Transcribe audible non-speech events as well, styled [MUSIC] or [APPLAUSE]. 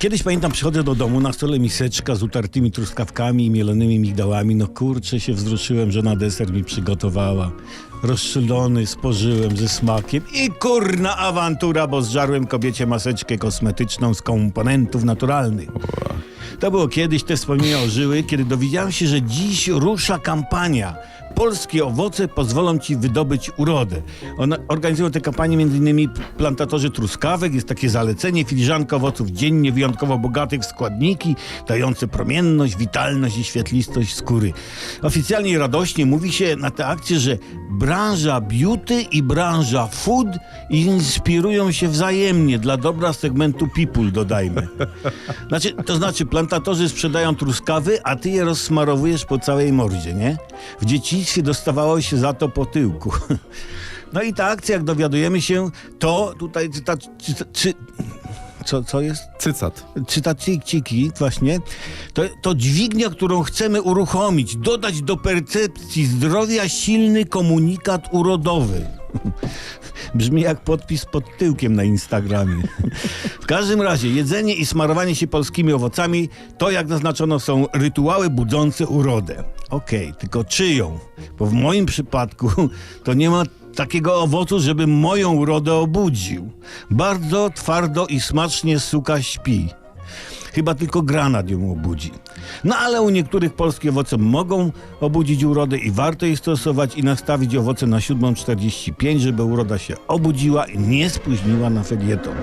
Kiedyś pamiętam, przychodzę do domu, na stole miseczka z utartymi truskawkami i mielonymi migdałami. No kurczę, się wzruszyłem, że na deser mi przygotowała. Rozszylony, spożyłem ze smakiem i kurna awantura, bo zżarłem kobiecie maseczkę kosmetyczną z komponentów naturalnych. To było kiedyś, te wspomnienia ożyły, kiedy dowiedziałem się, że dziś rusza kampania Polskie owoce pozwolą ci wydobyć urodę. Organizują tę kampanię m.in. plantatorzy truskawek. Jest takie zalecenie filiżanka owoców dziennie wyjątkowo bogatych w składniki, dające promienność, witalność i świetlistość skóry. Oficjalnie radośnie mówi się na tę akcję, że branża beauty i branża food inspirują się wzajemnie dla dobra segmentu people, dodajmy. Znaczy, to znaczy, plantatorzy sprzedają truskawy, a ty je rozsmarowujesz po całej mordzie, nie? W dzieciństwie dostawało się za to po tyłku. [LAUGHS] No i ta akcja, jak dowiadujemy się, to tutaj cytat, cyta, czy, co, co jest? Cycat. Cytaciki, właśnie. To, to dźwignia, którą chcemy uruchomić, dodać do percepcji zdrowia silny komunikat urodowy. [LAUGHS] Brzmi jak podpis pod tyłkiem na Instagramie. W każdym razie, jedzenie i smarowanie się polskimi owocami to, jak naznaczono, są rytuały budzące urodę. Okej, tylko czyją? Bo w moim przypadku [LAUGHS] to nie ma takiego owocu, żeby moją urodę obudził. Bardzo twardo i smacznie suka śpi. Chyba tylko granat ją obudzi. No ale u niektórych polskie owoce mogą obudzić urodę i warto je stosować i nastawić owoce na 7.45, żeby uroda się obudziła i nie spóźniła na felieton.